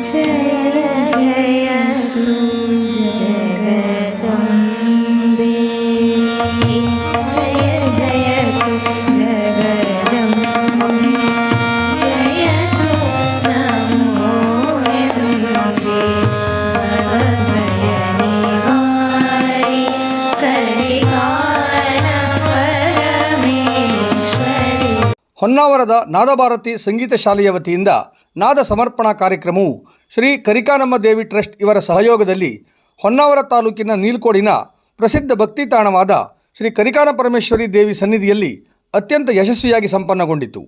जय जय तु ಹೊನ್ನಾವರದ ನಾದಭಾರತಿ ಸಂಗೀತ ಶಾಲೆಯ ವತಿಯಿಂದ ನಾದ ಸಮರ್ಪಣಾ ಕಾರ್ಯಕ್ರಮವು ಶ್ರೀ ಕರಿಕಾನಮ್ಮ ದೇವಿ ಟ್ರಸ್ಟ್ ಇವರ ಸಹಯೋಗದಲ್ಲಿ ಹೊನ್ನಾವರ ತಾಲೂಕಿನ ನೀಲ್ಕೋಡಿನ ಪ್ರಸಿದ್ಧ ಭಕ್ತಿ ತಾಣವಾದ ಶ್ರೀ ಕರಿಕಾನ ಪರಮೇಶ್ವರಿ ದೇವಿ ಸನ್ನಿಧಿಯಲ್ಲಿ ಅತ್ಯಂತ ಯಶಸ್ವಿಯಾಗಿ ಸಂಪನ್ನಗೊಂಡಿತು.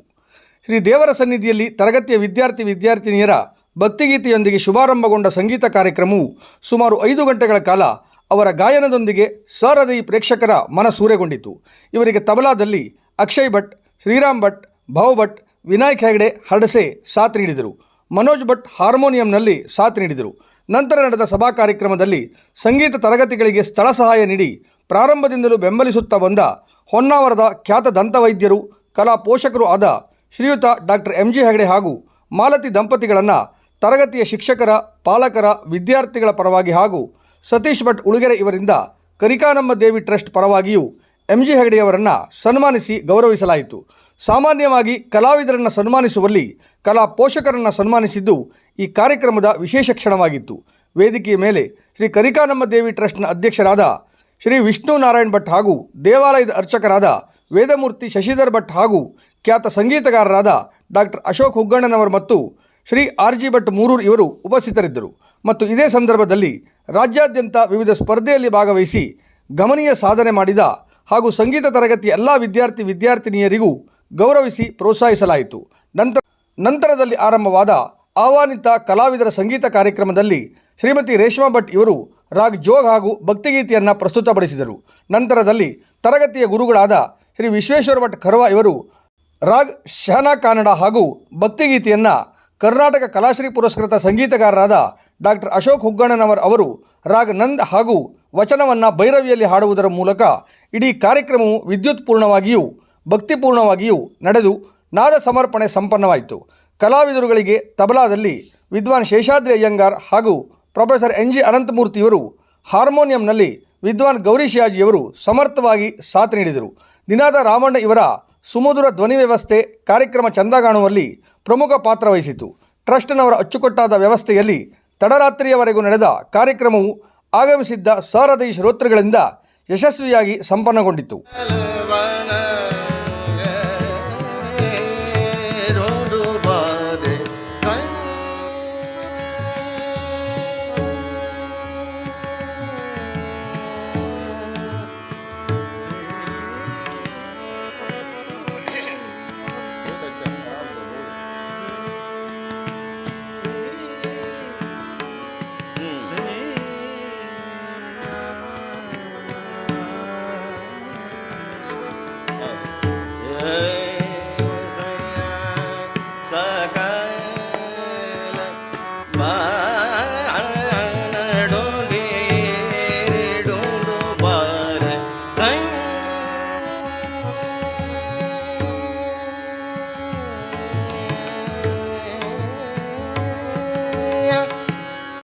ಶ್ರೀ ದೇವರ ಸನ್ನಿಧಿಯಲ್ಲಿ ತರಗತಿಯ ವಿದ್ಯಾರ್ಥಿ ವಿದ್ಯಾರ್ಥಿನಿಯರ ಭಕ್ತಿಗೀತೆಯೊಂದಿಗೆ ಶುಭಾರಂಭಗೊಂಡ ಸಂಗೀತ ಕಾರ್ಯಕ್ರಮವು ಸುಮಾರು ಐದು ಗಂಟೆಗಳ ಕಾಲ ಅವರ ಗಾಯನದೊಂದಿಗೆ ಸರದಿ ಪ್ರೇಕ್ಷಕರ ಮನಸೂರೆಗೊಂಡಿತು. ಇವರಿಗೆ ತಬಲಾದಲ್ಲಿ ಅಕ್ಷಯ್ ಭಟ್, ಶ್ರೀರಾಮ್ ಭಟ್ ಭಾವ್ ಭಟ್, ವಿನಾಯಕ್ ಹೆಗಡೆ, ಹರಡಸೆ ಸಾಥ್ ನೀಡಿದರು. ಮನೋಜ್ ಭಟ್ ಹಾರ್ಮೋನಿಯಂನಲ್ಲಿ ಸಾಥ್ ನೀಡಿದರು. ನಂತರ ನಡೆದ ಸಭಾ ಕಾರ್ಯಕ್ರಮದಲ್ಲಿ ಸಂಗೀತ ತರಗತಿಗಳಿಗೆ ಸ್ಥಳ ಸಹಾಯ ನೀಡಿ ಪ್ರಾರಂಭದಿಂದಲೂ ಬೆಂಬಲಿಸುತ್ತಾ ಬಂದ ಹೊನ್ನಾವರದ ಖ್ಯಾತ ದಂತವೈದ್ಯರು, ಕಲಾ ಪೋಷಕರು ಆದ ಶ್ರೀಯುತ ಡಾಕ್ಟರ್ ಎಂ ಜಿ ಹೆಗಡೆ ಹಾಗೂ ಮಾಲತಿ ದಂಪತಿಗಳನ್ನು ತರಗತಿಯ ಶಿಕ್ಷಕರ, ಪಾಲಕರ, ವಿದ್ಯಾರ್ಥಿಗಳ ಪರವಾಗಿ ಹಾಗೂ ಸತೀಶ್ ಭಟ್ ಉಳುಗೆರೆ ಇವರಿಂದ ಕರಿಕಾನಮ್ಮ ದೇವಿ ಟ್ರಸ್ಟ್ ಪರವಾಗಿಯೂ ಎಂ ಜಿ ಹೆಗಡೆಯವರನ್ನು ಸನ್ಮಾನಿಸಿ ಗೌರವಿಸಲಾಯಿತು. ಸಾಮಾನ್ಯವಾಗಿ ಕಲಾವಿದರನ್ನು ಸನ್ಮಾನಿಸುವಲ್ಲಿ ಕಲಾ ಪೋಷಕರನ್ನು ಸನ್ಮಾನಿಸಿದ್ದು ಈ ಕಾರ್ಯಕ್ರಮದ ವಿಶೇಷ ಕ್ಷಣವಾಗಿತ್ತು. ವೇದಿಕೆಯ ಮೇಲೆ ಶ್ರೀ ಕರಿಕಾನಮ್ಮ ದೇವಿ ಟ್ರಸ್ಟ್ನ ಅಧ್ಯಕ್ಷರಾದ ಶ್ರೀ ವಿಷ್ಣು ನಾರಾಯಣ್ ಭಟ್ ಹಾಗೂ ದೇವಾಲಯದ ಅರ್ಚಕರಾದ ವೇದಮೂರ್ತಿ ಶಶಿಧರ್ ಭಟ್ ಹಾಗೂ ಖ್ಯಾತ ಸಂಗೀತಗಾರರಾದ ಡಾಕ್ಟರ್ ಅಶೋಕ್ ಹುಗ್ಗಣ್ಣನವರು ಮತ್ತು ಶ್ರೀ ಆರ್ ಜಿ ಭಟ್ ಮೂರೂರ್ ಇವರು ಉಪಸ್ಥಿತರಿದ್ದರು. ಮತ್ತು ಇದೇ ಸಂದರ್ಭದಲ್ಲಿ ರಾಜ್ಯಾದ್ಯಂತ ವಿವಿಧ ಸ್ಪರ್ಧೆಯಲ್ಲಿ ಭಾಗವಹಿಸಿ ಗಮನೀಯ ಸಾಧನೆ ಮಾಡಿದ ಹಾಗೂ ಸಂಗೀತ ತರಗತಿ ಎಲ್ಲ ವಿದ್ಯಾರ್ಥಿ ವಿದ್ಯಾರ್ಥಿನಿಯರಿಗೂ ಗೌರವಿಸಿ ಪ್ರೋತ್ಸಾಹಿಸಲಾಯಿತು. ನಂತರ ನಂತರದಲ್ಲಿ ಆರಂಭವಾದ ಆಹ್ವಾನಿತ ಕಲಾವಿದರ ಸಂಗೀತ ಕಾರ್ಯಕ್ರಮದಲ್ಲಿ ಶ್ರೀಮತಿ ರೇಷ್ಮಾ ಭಟ್ ಇವರು ರಾಗ್ ಜೋಗ್ ಹಾಗೂ ಭಕ್ತಿಗೀತೆಯನ್ನು ಪ್ರಸ್ತುತಪಡಿಸಿದರು. ನಂತರದಲ್ಲಿ ತರಗತಿಯ ಗುರುಗಳಾದ ಶ್ರೀ ವಿಶ್ವೇಶ್ವರ ಭಟ್ ಖರ್ವಾ ಇವರು ರಾಗ್ ಶಹನಾ ಕನ್ನಡ ಹಾಗೂ ಭಕ್ತಿಗೀತೆಯನ್ನು ಕರ್ನಾಟಕ ಕಲಾಶ್ರೀ ಪುರಸ್ಕೃತ ಸಂಗೀತಗಾರರಾದ ಡಾಕ್ಟರ್ ಅಶೋಕ್ ಹುಗ್ಗಣ್ಣನವರ್ ಅವರು ರಾಗ್ ನಂದ್ ಹಾಗೂ ವಚನವನ್ನು ಭೈರವಿಯಲ್ಲಿ ಹಾಡುವುದರ ಮೂಲಕ ಇಡೀ ಕಾರ್ಯಕ್ರಮವು ವಿದ್ಯುತ್ಪೂರ್ಣವಾಗಿಯೂ ಭಕ್ತಿಪೂರ್ಣವಾಗಿಯೂ ನಡೆದು ನಾದ ಸಮರ್ಪಣೆ ಸಂಪನ್ನವಾಯಿತು. ಕಲಾವಿದರುಗಳಿಗೆ ತಬಲಾದಲ್ಲಿ ವಿದ್ವಾನ್ ಶೇಷಾದ್ರಿ ಅಯ್ಯಂಗಾರ್ ಹಾಗೂ ಪ್ರೊಫೆಸರ್ ಎನ್ ಜಿ ಅನಂತಮೂರ್ತಿಯವರು ಹಾರ್ಮೋನಿಯಂನಲ್ಲಿ ವಿದ್ವಾನ್ ಗೌರೀಶಿಯಾಜಿಯವರು ಸಮರ್ಥವಾಗಿ ಸಾಥ್ ನೀಡಿದರು. ನಿನಾದ ರಾಮಣ್ಣ ಇವರ ಸುಮಧುರ ಧ್ವನಿ ವ್ಯವಸ್ಥೆ ಕಾರ್ಯಕ್ರಮ ಚಂದಗಾಣುವಲ್ಲಿ ಪ್ರಮುಖ ಪಾತ್ರ ವಹಿಸಿತು. ಟ್ರಸ್ಟ್ನವರ ಅಚ್ಚುಕಟ್ಟಾದ ವ್ಯವಸ್ಥೆಯಲ್ಲಿ ತಡರಾತ್ರಿಯವರೆಗೂ ನಡೆದ ಕಾರ್ಯಕ್ರಮವು ಆಗಮಿಸಿದ್ದ ಸಾರಥಿ ಶ್ರೋತೃಗಳಿಂದ ಯಶಸ್ವಿಯಾಗಿ ಸಂಪನ್ನಗೊಂಡಿತು.